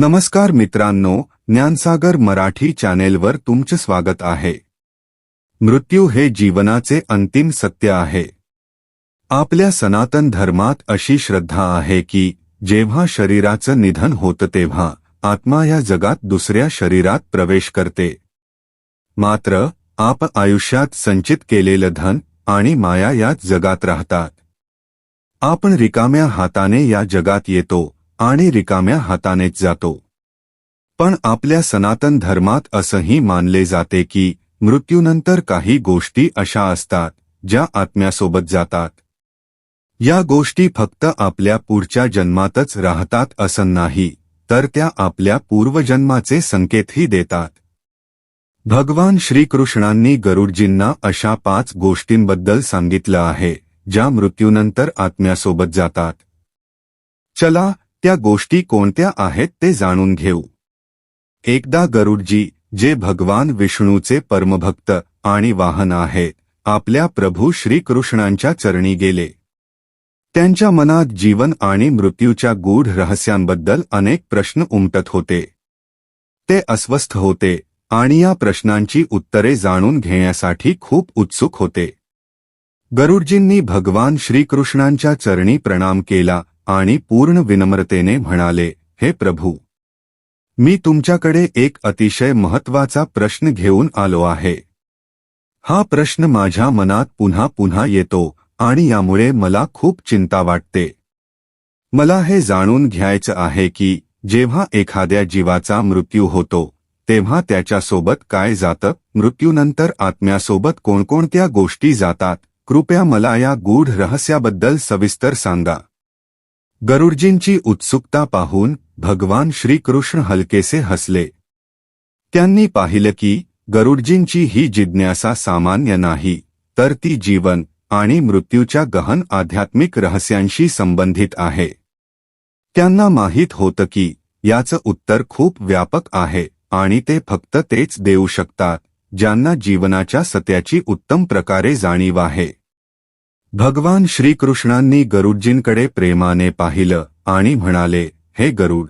नमस्कार मित्रांनो ज्ञानसागर मराठी चॅनेलवर तुमचे स्वागत आहे. मृत्यू हे जीवनाचे अंतिम सत्य आहे. आपल्या सनातन धर्मात अशी श्रद्धा आहे की जेव्हा शरीराचं निधन होतं तेव्हा आत्मा या जगात दुसऱ्या शरीरात प्रवेश करते. मात्र आप आयुष्यात संचित केलेलं धन आणि माया याच जगात राहतात. आपण रिकाम्या हाताने या जगात येतो आणि रिकाम्या हातानेच जातो. पण आपल्या सनातन धर्मात असंही मानले जाते की मृत्यूनंतर काही गोष्टी अशा असतात ज्या आत्म्यासोबत जातात. या गोष्टी फक्त आपल्या पुढच्या जन्मातच राहतात असं नाही तर त्या आपल्या पूर्वजन्माचे संकेतही देतात. भगवान श्रीकृष्णांनी गरुडजींना अशा पाच गोष्टींबद्दल सांगितलं आहे ज्या मृत्यूनंतर आत्म्यासोबत जातात. चला त्या गोष्टी कोणत्या आहेत ते जाणून घेऊ. एकदा गरुडजी जे भगवान विष्णूचे परमभक्त आणि वाहन आहे आपल्या प्रभू श्रीकृष्णांच्या चरणी गेले. त्यांच्या मनात जीवन आणि मृत्यूच्या गूढ रहस्यांबद्दल अनेक प्रश्न उमटत होते. ते अस्वस्थ होते आणि या प्रश्नांची उत्तरे जाणून घेण्यासाठी खूप उत्सुक होते. गरुडजींनी भगवान श्रीकृष्णांच्या चरणी प्रणाम केला आणि पूर्ण विनम्रतेने म्हणाले हे प्रभू मी तुमच्याकडे एक अतिशय महत्त्वाचा प्रश्न घेऊन आलो आहे. हा प्रश्न माझ्या मनात पुन्हा पुन्हा येतो आणि यामुळे मला खूप चिंता वाटते. मला हे जाणून घ्यायचं आहे की जेव्हा एखाद्या जीवाचा मृत्यू होतो तेव्हा त्याच्यासोबत काय जातं? मृत्यूनंतर आत्म्यासोबत कोणकोणत्या गोष्टी जातात? कृपया मला या गूढ रहस्याबद्दल सविस्तर सांगा. गरुडजींची उत्सुकता पाहून भगवान श्रीकृष्ण हलकेसे हसले. त्यांनी पाहिलं की गरुडजींची ही जिज्ञासा सामान्य नाही तर ती जीवन आणि मृत्यूच्या गहन आध्यात्मिक रहस्यांशी संबंधित आहे. त्यांना माहीत होतं की याचं उत्तर खूप व्यापक आहे आणि ते फक्त तेच देऊ शकतात ज्यांना जीवनाच्या सत्याची उत्तम प्रकारे जाणीव आहे. भगवान श्रीकृष्णांनी गरुडजींकडे प्रेमाने पाहिलं आणि म्हणाले हे गरुड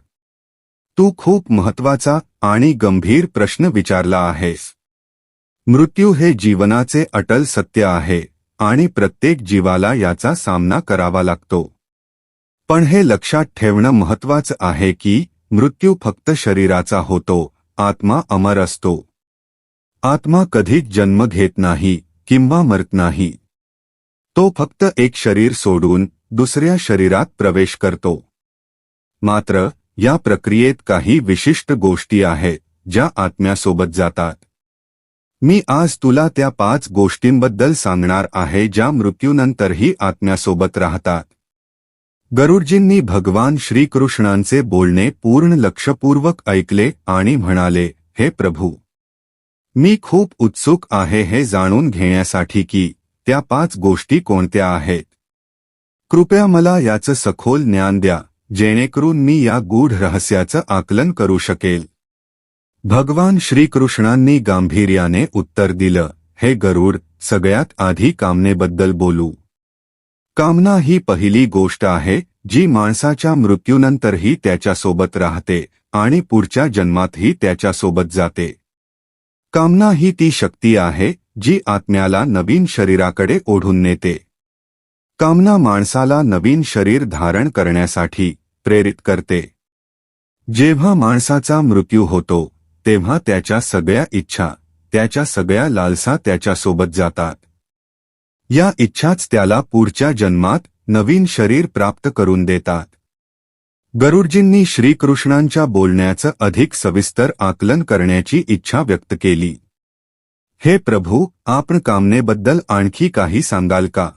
तू खूप महत्त्वाचा आणि गंभीर प्रश्न विचारला आहेस. मृत्यू हे जीवनाचे अटल सत्य आहे आणि प्रत्येक जीवाला याचा सामना करावा लागतो. पण हे लक्षात ठेवणं महत्वाचं आहे की मृत्यू फक्त शरीराचा होतो आत्मा अमर असतो. आत्मा कधीच जन्म घेत नाही किंवा मरत नाही. तो फक्त एक शरीर सोडून दुसऱ्या शरीरात प्रवेश करतो. मात्र या प्रक्रियेत काही विशिष्ट गोष्टी आहेत ज्या आत्म्यासोबत जातात. मी आज तुला त्या पाच गोष्टींबद्दल सांगणार आहे ज्या मृत्यूनंतरही आत्म्यासोबत राहतात. गरुडजींनी भगवान श्रीकृष्णांचे बोलणे पूर्ण लक्षपूर्वक ऐकले आणि म्हणाले हे प्रभू! मी खूप उत्सुक आहे हे जाणून घेण्यासाठी की त्या पाच गोष्टी कोणत्या आहेत? कृपया मला याचं सखोल ज्ञान द्या जेणेकरून मी या गूढ रहस्याचं आकलन करू शकेल. भगवान श्रीकृष्णांनी गांभीर्याने उत्तर दिलं हे गरुड सगळ्यात आधी कामनेबद्दल बोलू. कामना ही पहिली गोष्ट आहे जी माणसाच्या मृत्यूनंतरही त्याच्यासोबत राहते आणि पुढच्या जन्मातही त्याच्यासोबत जाते. कामना ही ती शक्ती आहे जी आत्म्याला नवीन शरीराकडे ओढून नेते. कामना माणसाला नवीन शरीर धारण करण्यासाठी प्रेरित करते. जेव्हा माणसाचा मृत्यू होतो तेव्हा त्याच्या सगळ्या इच्छा त्याच्या सगळ्या लालसा त्याच्यासोबत जातात. या इच्छाच त्याला पुढच्या जन्मात नवीन शरीर प्राप्त करून देतात. गरुडजींनी श्रीकृष्णांच्या बोलण्याचं अधिक सविस्तर आकलन करण्याची इच्छा व्यक्त केली. हे प्रभू आपण कामनेबद्दल आणखी काही सांगाल का?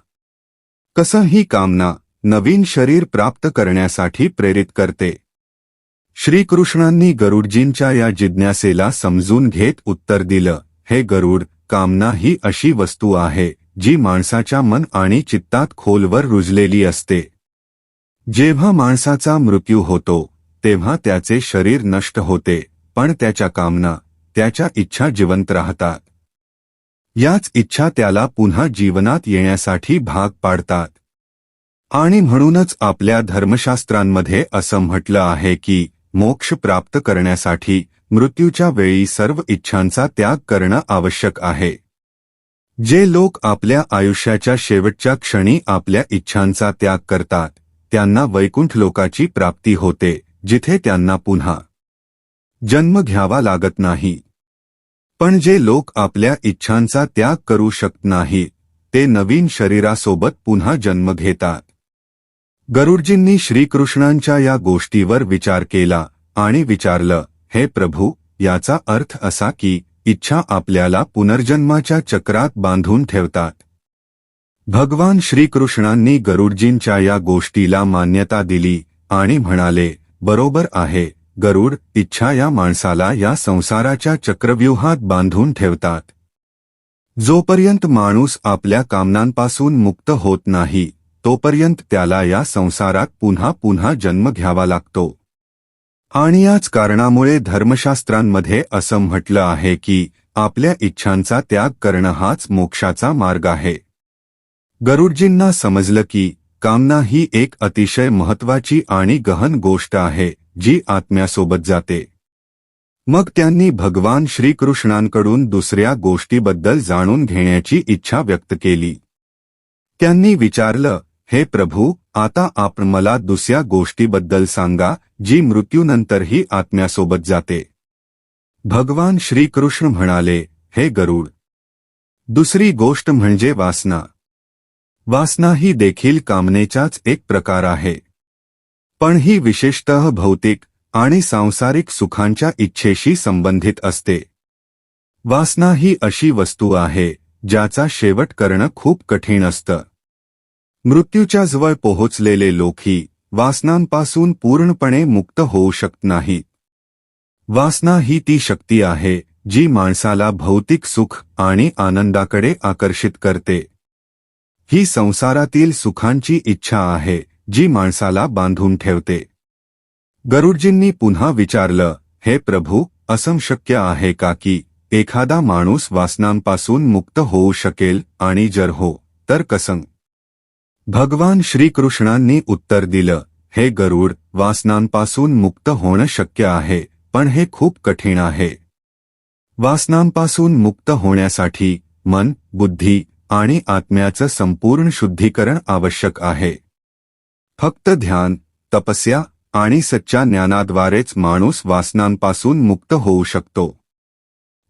कसं ही कामना नवीन शरीर प्राप्त करण्यासाठी प्रेरित करते? श्रीकृष्णांनी गरुडजींच्या या जिज्ञासेला समजून घेत उत्तर दिलं हे गरुड कामना ही अशी वस्तू आहे जी माणसाच्या मन आणि चित्तात खोलवर रुजलेली असते. जेव्हा माणसाचा मृत्यू होतो तेव्हा त्याचे शरीर नष्ट होते पण त्याच्या कामना त्याच्या इच्छा जिवंत राहतात. याच इच्छा त्याला पुन्हा जीवनात येण्यासाठी भाग पाडतात. आणि म्हणूनच आपल्या धर्मशास्त्रांमध्ये असं म्हटलं आहे की मोक्ष प्राप्त करण्यासाठी मृत्यूच्या वेळी सर्व इच्छांचा त्याग करणं आवश्यक आहे. जे लोक आपल्या आयुष्याच्या शेवटच्या क्षणी आपल्या इच्छांचा त्याग करतात त्यांना वैकुंठ लोकाची प्राप्ती होते जिथे त्यांना पुन्हा जन्म घ्यावा लागत नाही. पण जे लोक आपल्या इच्छांचा त्याग करू शकत नाहीत ते नवीन शरीरासोबत पुन्हा जन्म घेतात. गरुडजींनी श्रीकृष्णांच्या या गोष्टीवर विचार केला आणि विचारलं हे प्रभू याचा अर्थ असा की इच्छा आपल्याला पुनर्जन्माच्या चक्रात बांधून ठेवतात. भगवान श्रीकृष्णांनी गरुडजींच्या या गोष्टीला मान्यता दिली आणि म्हणाले बरोबर आहे. गरुड इच्छा या माणसाला या संसाराच्या चक्रव्यूहात बांधून ठेवतात. जोपर्यंत माणूस आपल्या कामनांपासून मुक्त होत नाही तोपर्यंत त्याला या संसारात पुन्हा पुन्हा जन्म घ्यावा लागतो. आणि याच कारणामुळे धर्मशास्त्रांमध्ये असं म्हटलं आहे की आपल्या इच्छांचा त्याग करणं हाच मोक्षाचा मार्ग आहे. गरुडजींना समजलं की कामना ही एक अतिशय महत्वाची आणि गहन गोष्ट आहे. जी आत्म्यासोबत जाते. मग त्यांनी भगवान श्रीकृष्णांकडून दुसऱ्या गोष्टीबद्दल जाणून घेण्याची इच्छा व्यक्त केली. त्यांनी विचारलं हे प्रभू आता आपण मला दुसऱ्या गोष्टीबद्दल सांगा जी मृत्यूनंतरही आत्म्यासोबत जाते. भगवान श्रीकृष्ण म्हणाले हे गरुड दुसरी गोष्ट म्हणजे वासना. वासना ही देखील कामनेचाच एक प्रकार आहे. पण ही विशेषतः भौतिक आणि सांसारिक सुखांच्या इच्छेशी संबंधित असते. वासना ही अशी वस्तू आहे ज्याचा शेवट करणं खूप कठीण असतं. मृत्यूच्या जवळ पोहोचलेले लोकही वासनांपासून पूर्णपणे मुक्त होऊ शकत नाहीत. वासना ही ती शक्ती आहे जी माणसाला भौतिक सुख आणि आनंदाकडे आकर्षित करते. ही संसारातील सुखांची इच्छा आहे जी माणसाला बांधून ठेवते. गरुडजींनी पुन्हा विचारलं हे प्रभू असं शक्य आहे का की एखादा माणूस वासनांपासून मुक्त होऊ शकेल आणि जर हो तर कसं? भगवान श्रीकृष्णांनी उत्तर दिलं हे गरुड वासनांपासून मुक्त होणं शक्य आहे पण हे खूप कठीण आहे. वासनांपासून मुक्त होण्यासाठी मन बुद्धी आणि आत्म्याचं संपूर्ण शुद्धीकरण आवश्यक आहे. फक्त ध्यान तपस्या आणि सच्च्या ज्ञानाद्वारेच माणूस वासनांपासून मुक्त होऊ शकतो.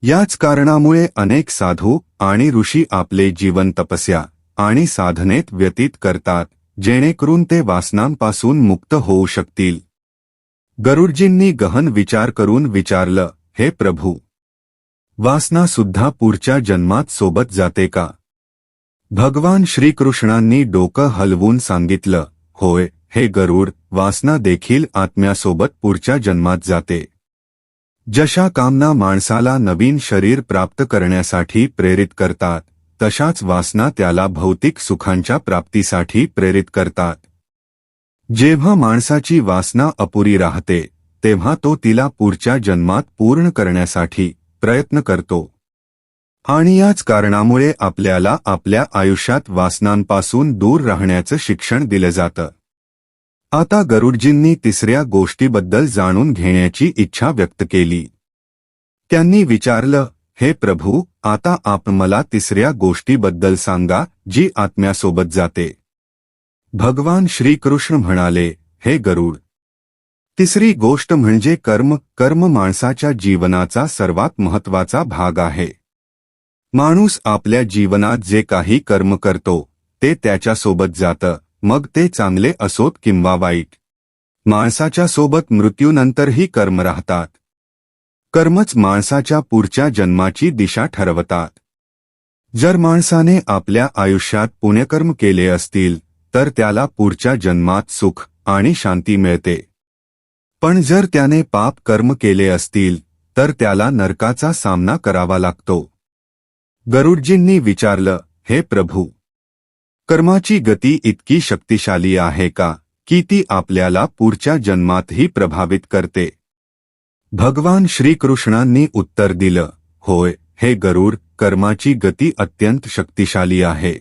याच कारणामुळे अनेक साधू आणि ऋषी आपले जीवन तपस्या आणि साधनेत व्यतीत करतात जेणेकरून ते वासनांपासून मुक्त होऊ शकतील. गरुडजींनी गहन विचार करून विचारलं हे प्रभू वासना सुद्धा पुढच्या जन्मात सोबत जाते का? भगवान श्रीकृष्णांनी डोकं हलवून सांगितलं होय हे गरुड वासना देखील आत्म्यासोबत पुढच्या जन्मात जाते. जशा कामना माणसाला नवीन शरीर प्राप्त करण्यासाठी प्रेरित करतात तशाच वासना त्याला भौतिक सुखांच्या प्राप्तीसाठी प्रेरित करतात. जेव्हा माणसाची वासना अपुरी राहते तेव्हा तो तिला पुढच्या जन्मात पूर्ण करण्यासाठी प्रयत्न करतो. आणि याच कारणामुळे आपल्याला आपल्या आयुष्यात वासनांपासून दूर राहण्याचं शिक्षण दिलं जातं. आता गरुडजींनी तिसऱ्या गोष्टीबद्दल जाणून घेण्याची इच्छा व्यक्त केली. त्यांनी विचारलं हे प्रभू आता आप मला तिसऱ्या गोष्टीबद्दल सांगा जी आत्म्यासोबत जाते. भगवान श्रीकृष्ण म्हणाले हे गरुड तिसरी गोष्ट म्हणजे कर्म कर्म माणसाच्या जीवनाचा सर्वात महत्त्वाचा भाग आहे. माणूस आपल्या जीवनात जे काही कर्म करतो ते त्याच्यासोबत जातं मग ते चांगले असोत किंवा वाईट. माणसाच्या सोबत मृत्यूनंतरही कर्म राहतात. कर्मच माणसाच्या पुढच्या जन्माची दिशा ठरवतात. जर माणसाने आपल्या आयुष्यात पुण्यकर्म केले असतील तर त्याला पुढच्या जन्मात सुख आणि शांती मिळते. पण जर त्याने पाप कर्म केले असतील तर त्याला नरकाचा सामना करावा लागतो. गरुडजींनी विचारलं हे प्रभू कर्माची गती इतकी शक्तिशाली आहे का की ती आपल्याला पुढच्या जन्मातही प्रभावित करते? भगवान श्रीकृष्णांनी उत्तर दिलं होय हे गरुड कर्माची गती अत्यंत शक्तिशाली आहे.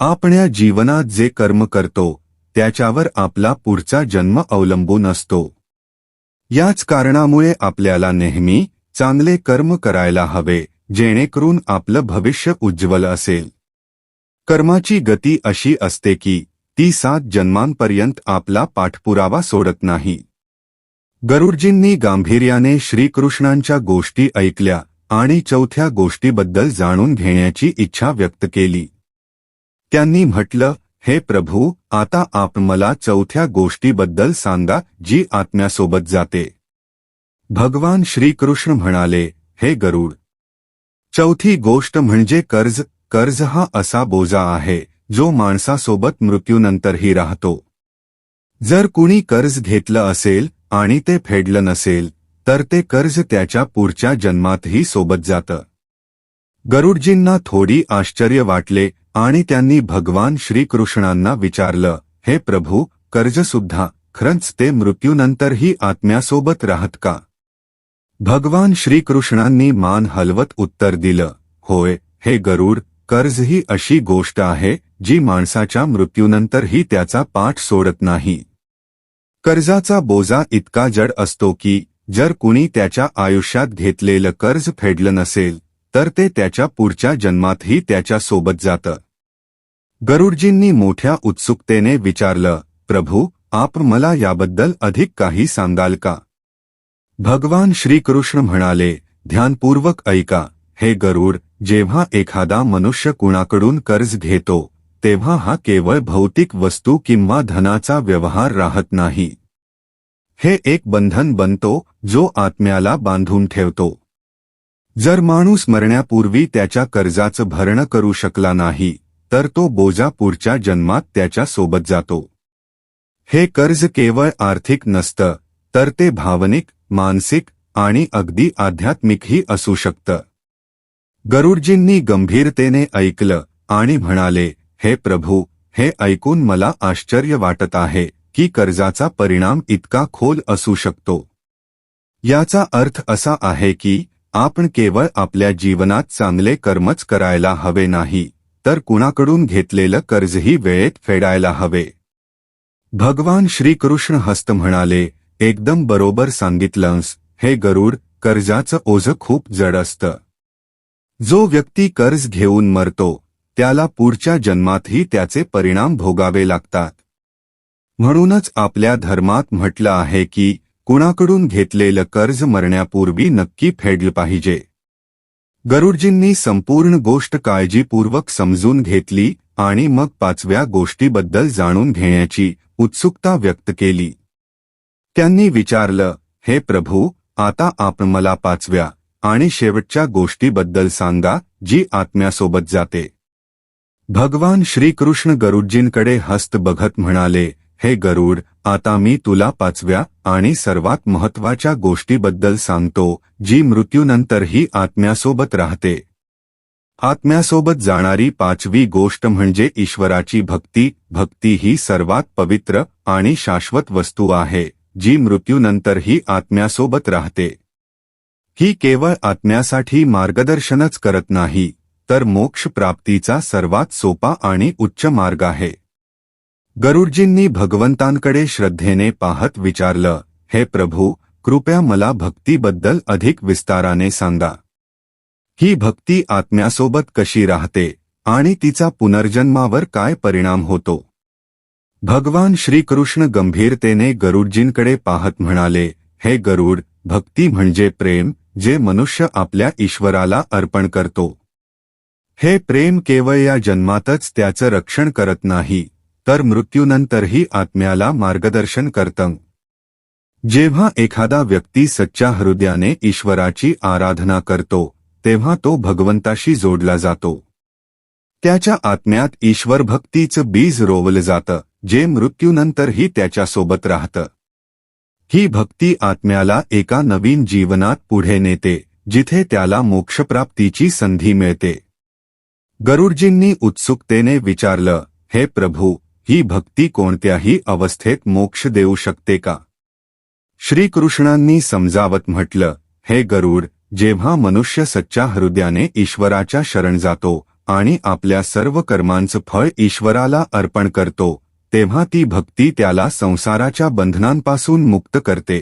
आपल्या जीवनात जे कर्म करतो त्याच्यावर आपला पुढचा जन्म अवलंबून असतो. याच कारणामुळे आपल्याला नेहमी चांगले कर्म करायला हवे. जेणेकरून आपलं भविष्य उज्ज्वल असेल. कर्माची गती अशी असते की ती सात जन्मांपर्यंत आपला पाठपुरावा सोडत नाही. गरुडजींनी गांभीर्याने श्रीकृष्णांच्या गोष्टी ऐकल्या आणि चौथ्या गोष्टीबद्दल जाणून घेण्याची इच्छा व्यक्त केली. त्यांनी म्हटलं हे प्रभू आता आप मला चौथ्या गोष्टीबद्दल सांगा जी आत्म्यासोबत जाते. भगवान श्रीकृष्ण म्हणाले हे गरुड चौथी गोष्ट म्हणजे कर्ज कर्ज हा असा बोजा आहे जो माणसासोबत मृत्यूनंतरही राहतो. जर कुणी कर्ज घेतलं असेल आणि ते फेडलं नसेल तर ते कर्ज त्याच्या पुढच्या जन्मातही सोबत जातं. गरुडजींना थोडी आश्चर्य वाटले आणि त्यांनी भगवान श्रीकृष्णांना विचारलं हे प्रभू कर्जसुद्धा खरंच ते मृत्यूनंतरही आत्म्यासोबत राहत का? भगवान श्रीकृष्णांनी मान हलवत उत्तर दिलं होय हे गरुड कर्ज ही अशी गोष्ट आहे जी माणसाच्या मृत्यूनंतरही त्याचा पाठ सोडत नाही. कर्जाचा बोजा इतका जड असतो की जर कुणी त्याच्या आयुष्यात घेतलेलं कर्ज फेडलं नसेल तर ते त्याच्या पुढच्या जन्मातही त्याच्यासोबत जातं. गरुडजींनी मोठ्या उत्सुकतेने विचारलं प्रभू आप मला याबद्दल अधिक काही सांगाल का? भगवान श्रीकृष्ण म्हणाले ध्यानपूर्वक ऐका. हे गरुड जेव्हा एखादा मनुष्य कुणाकडून कर्ज घेतो तेव्हा हा केवळ भौतिक वस्तू किंवा धनाचा व्यवहार राहत नाही. हे एक बंधन बनतो जो आत्म्याला बांधून ठेवतो. जर माणूस मरण्यापूर्वी त्याच्या कर्जाचं भरणं करू शकला नाही तर तो बोजा पुढच्या जन्मात त्याच्या सोबत जातो. हे कर्ज केवळ आर्थिक नसतं तर ते भावनिक मानसिक आणि अगदी आध्यात्मिकही असू शकतं. गरुडजींनी गंभीरतेने ऐकलं आणि म्हणाले हे प्रभू हे ऐकून मला आश्चर्य वाटत आहे की कर्जाचा परिणाम इतका खोल असू शकतो. याचा अर्थ असा आहे की आपण केवळ आपल्या जीवनात चांगले कर्मच करायला हवे नाही तर कुणाकडून घेतलेलं कर्जही वेळेत फेडायला हवे. भगवान श्रीकृष्ण हस्त म्हणाले एकदम बरोबर सांगितलंस हे गरुड कर्जाचं ओझं खूप जड असतं. जो व्यक्ती कर्ज घेऊन मरतो त्याला पुढच्या जन्मातही त्याचे परिणाम भोगावे लागतात. म्हणूनच आपल्या धर्मात म्हटलं आहे की कुणाकडून घेतलेलं कर्ज मरण्यापूर्वी नक्की फेडलं पाहिजे. गरुडजींनी संपूर्ण गोष्ट काळजीपूर्वक समजून घेतली आणि मग पाचव्या गोष्टीबद्दल जाणून घेण्याची उत्सुकता व्यक्त केली. त्यांनी विचारलं हे प्रभू आता आपण मला पाचव्या आणि शेवटच्या गोष्टीबद्दल सांगा जी आत्म्यासोबत जाते. भगवान श्रीकृष्ण गरुडजींकडे हस्त बघत म्हणाले हे गरुड आता मी तुला पाचव्या आणि सर्वात महत्त्वाच्या गोष्टीबद्दल सांगतो जी मृत्यूनंतरही आत्म्यासोबत राहते. आत्म्यासोबत जाणारी पाचवी गोष्ट म्हणजे ईश्वराची भक्ती भक्ती ही सर्वात पवित्र आणि शाश्वत वस्तू आहे. जी मृत्यूनंतरही आत्म्यासोबत राहते. ही केवळ आत्म्यासाठी मार्गदर्शनच करत नाही तर मोक्ष प्राप्तीचा सर्वात सोपा आणि उच्च मार्ग आहे. गरुडजींनी भगवंतांकडे श्रद्धेने पाहत विचारलं हे प्रभू कृपया मला भक्तीबद्दल अधिक विस्ताराने सांगा. ही भक्ती आत्म्यासोबत कशी राहते आणि तिचा पुनर्जन्मावर काय परिणाम होतो? भगवान श्रीकृष्ण गंभीरतेने गरुडजींकडे पाहत म्हणाले हे गरुड भक्ती म्हणजे प्रेम जे मनुष्य आपल्या ईश्वराला अर्पण करतो. हे प्रेम केवळ या जन्मातच त्याचं रक्षण करत नाही तर मृत्यूनंतरही आत्म्याला मार्गदर्शन करतं. जेव्हा एखादा व्यक्ती सच्च्या हृदयाने ईश्वराची आराधना करतो तेव्हा तो भगवंताशी जोडला जातो. त्याच्या आत्म्यात ईश्वर भक्तीचं बीज रोवलं जातं. जे मृत्यूनंतरही त्याच्यासोबत राहतं. ही भक्ती आत्म्याला एका नवीन जीवनात पुढे नेते जिथे त्याला मोक्षप्राप्तीची संधी मिळते. गरुडजींनी उत्सुकतेने विचारलं हे प्रभू ही भक्ती कोणत्याही अवस्थेत मोक्ष देऊ शकते का? श्रीकृष्णांनी समजावत म्हटलं हे गरुड जेव्हा मनुष्य सच्च्या हृदयाने ईश्वराच्या शरण जातो आणि आपल्या सर्व कर्मांचं फळ ईश्वराला अर्पण करतो तेव्हा ती भक्ती त्याला संसाराच्या बंधनांपासून मुक्त करते.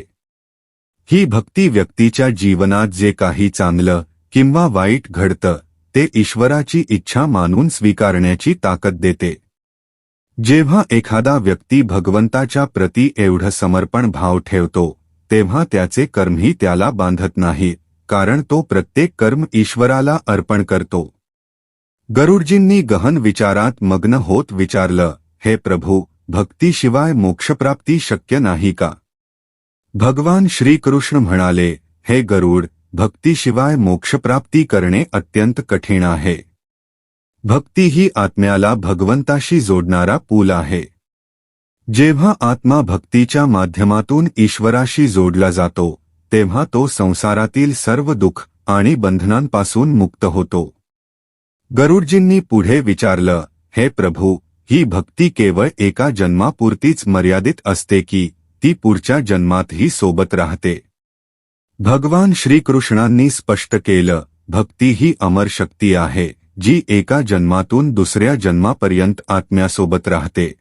ही भक्ती व्यक्तीच्या जीवनात जे काही चांगलं किंवा वाईट घडतं ते ईश्वराची इच्छा मानून स्वीकारण्याची ताकद देते. जेव्हा एखादा व्यक्ती भगवंताच्या प्रती एवढं समर्पण भाव ठेवतो तेव्हा त्याचे कर्मही त्याला बांधत नाही कारण तो प्रत्येक कर्म ईश्वराला अर्पण करतो. गरुडजींनी गहन विचारात मग्न होत विचारलं हे प्रभू भक्तीशिवाय मोक्षप्राप्ती शक्य नाही का? भगवान श्रीकृष्ण म्हणाले हे गरुड भक्तीशिवाय मोक्षप्राप्ती करणे अत्यंत कठीण आहे. भक्ती ही आत्म्याला भगवंताशी जोडणारा पूल आहे. जेव्हा आत्मा भक्तीच्या माध्यमातून ईश्वराशी जोडला जातो तेव्हा तो संसारातील सर्व दुःख आणि बंधनांपासून मुक्त होतो. गरुडजींनी पुढे विचारलं हे प्रभू ही भक्ती केवळ एका जन्मापुरतीच मर्यादित असते की ती पुढच्या जन्मातही सोबत राहते. भगवान श्रीकृष्णांनी स्पष्ट केलं भक्ती ही अमर शक्ती आहे जी एका जन्मातून दुसऱ्या जन्मापर्यंत आत्म्यासोबत राहते.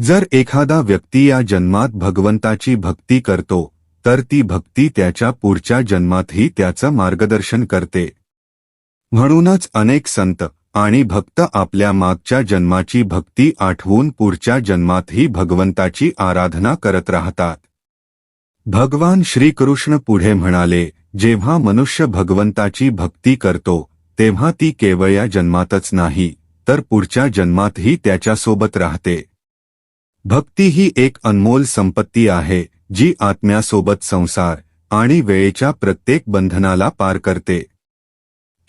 जर एखादा व्यक्ती या जन्मात भगवंताची भक्ती करतो तर ती भक्ती त्याच्या पुढच्या जन्मातही त्याचं मार्गदर्शन करते. म्हणूनच अनेक संत आणि भक्त आपल्या मागच्या जन्माची भक्ती आठवून पुढच्या जन्मातही भगवंताची आराधना करत राहतात. भगवान श्रीकृष्ण पुढे म्हणाले जेव्हा मनुष्य भगवंताची भक्ती करतो तेव्हा ती केवळ या जन्मातच नाही तर पुढच्या जन्मातही त्याच्यासोबत राहते. भक्ती ही एक अनमोल संपत्ती आहे जी आत्म्यासोबत संसार आणि वेळेच्या प्रत्येक बंधनाला पार करते.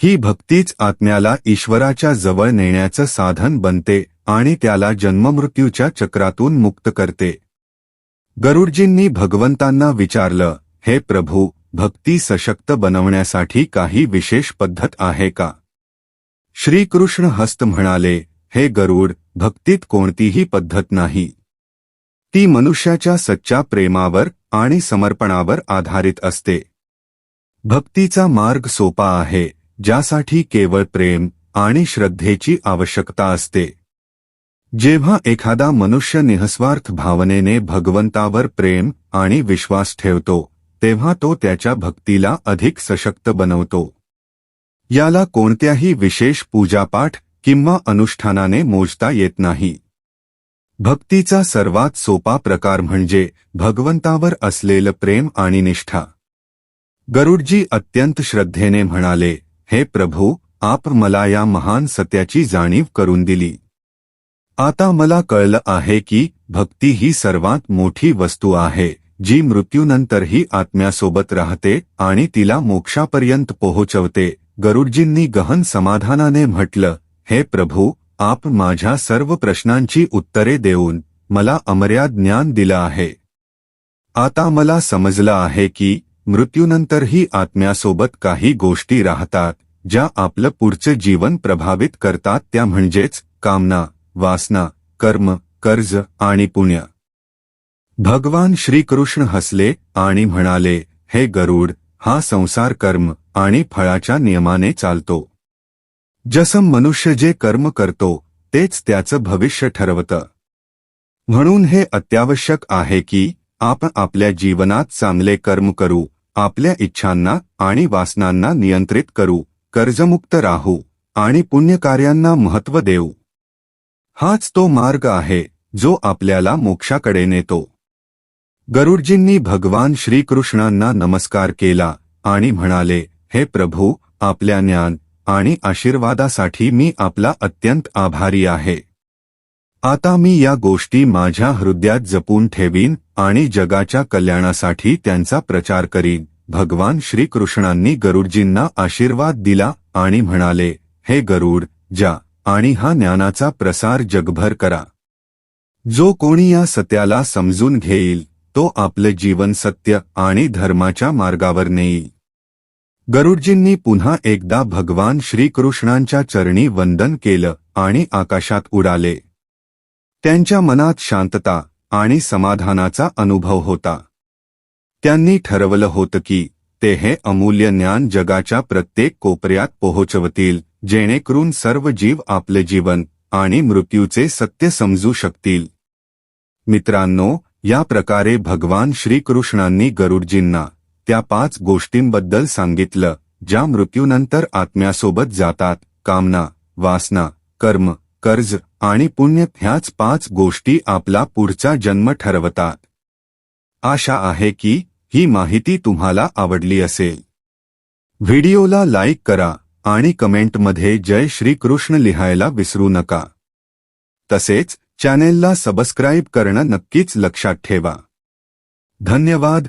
ही भक्तीच आत्म्याला ईश्वराच्या जवळ नेण्याचं साधन बनते आणि त्याला जन्ममृत्यूच्या चक्रातून मुक्त करते. गरुडजींनी भगवंतांना विचारलं हे प्रभू भक्ती सशक्त बनवण्यासाठी काही विशेष पद्धत आहे का? श्रीकृष्ण हस्त म्हणाले हे गरुड भक्तीत कोणतीही पद्धत नाही. ती मनुष्याच्या सच्च्या प्रेमावर आणि समर्पणावर आधारित असते. भक्तीचा मार्ग सोपा आहे ज्यासाठी केवळ प्रेम आणि श्रद्धेची आवश्यकता असते. जेव्हा एखादा मनुष्य निःस्वार्थ भावनेने भगवंतावर प्रेम आणि विश्वास ठेवतो तेव्हा तो त्याच्या भक्तीला अधिक सशक्त बनवतो. याला कोणत्याही विशेष पूजापाठ किंवा अनुष्ठानाने मोजता येत नाही. भक्तीचा सर्वात सोपा प्रकार म्हणजे भगवंतावर असलेलं प्रेम आणि निष्ठा. गरुडजी अत्यंत श्रद्धेने म्हणाले हे प्रभू आप मला या महान सत्याची जाणीव करून दिली. आता मला कळलं आहे की भक्ती ही सर्वात मोठी वस्तू आहे जी मृत्यूनंतरही आत्म्यासोबत राहते आणि तिला मोक्षापर्यंत पोहोचवते. गरुडजींनी गहन समाधानाने म्हटलं हे प्रभू आप माझ्या सर्व प्रश्नांची उत्तरे देऊन मला अमर्याद ज्ञान दिलं आहे. आता मला समजलं आहे की मृत्यूनंतरही आत्म्यासोबत काही गोष्टी राहतात ज्या आपलं पुढचं जीवन प्रभावित करतात त्या म्हणजेच कामना वासना कर्म कर्ज आणि पुण्य. भगवान श्रीकृष्ण हसले आणि म्हणाले हे गरुड हा संसार कर्म आणि फळाच्या नियमाने चालतो. जसं मनुष्य जे कर्म करतो तेच त्याचं भविष्य ठरवतं. म्हणून हे अत्यावश्यक आहे की आपण आपल्या जीवनात चांगले कर्म करू आपल्या इच्छांना आणि वासनांना नियंत्रित करू कर्जमुक्त राहू आणि पुण्यकार्यांना महत्त्व देऊ. हाच तो मार्ग आहे जो आपल्याला मोक्षाकडे नेतो. गरुडजींनी भगवान श्रीकृष्णांना नमस्कार केला आणि म्हणाले हे प्रभू आपल्या ज्ञान आणि आशीर्वादासाठी मी आपला अत्यंत आभारी आहे. आता मी या गोष्टी माझ्या हृदयात जपून ठेवीन आणि जगाच्या कल्याणासाठी त्यांचा प्रचार करीन. भगवान श्रीकृष्णांनी गरुडजींना आशीर्वाद दिला आणि म्हणाले हे गरुड जा आणि हा ज्ञानाचा प्रसार जगभर करा. जो कोणी या सत्याला समजून घेईल तो आपले जीवन सत्य आणि धर्माच्या मार्गावर नेईल. गरुडजींनी पुन्हा एकदा भगवान श्रीकृष्णांच्या चरणी वंदन केलं आणि आकाशात उडाले. त्यांच्या मनात शांतता आणि समाधानाचा अनुभव होता. त्यांनी ठरवलं होतं की ते हे अमूल्य ज्ञान जगाच्या प्रत्येक कोपऱ्यात पोहोचवतील जेणेकरून सर्व जीव आपले जीवन आणि मृत्यूचे सत्य समजू शकतील. मित्रांनो या प्रकारे भगवान श्रीकृष्णांनी गरुडजींना त्या पाच गोष्टींबद्दल सांगितलं ज्या मृत्यूनंतर आत्म्यासोबत जातात कामना वासना कर्म कर्ज आणि पुण्य ह्याच पाच गोष्टी आपला पुढचा जन्म ठरवतात. आशा आहे की ही माहिती तुम्हाला आवडली असेल. व्हिडिओला लाईक करा आणि कमेंटमध्ये जय श्रीकृष्ण लिहायला विसरू नका. तसेच चॅनेलला सबस्क्राईब करणं नक्कीच लक्षात ठेवा. धन्यवाद.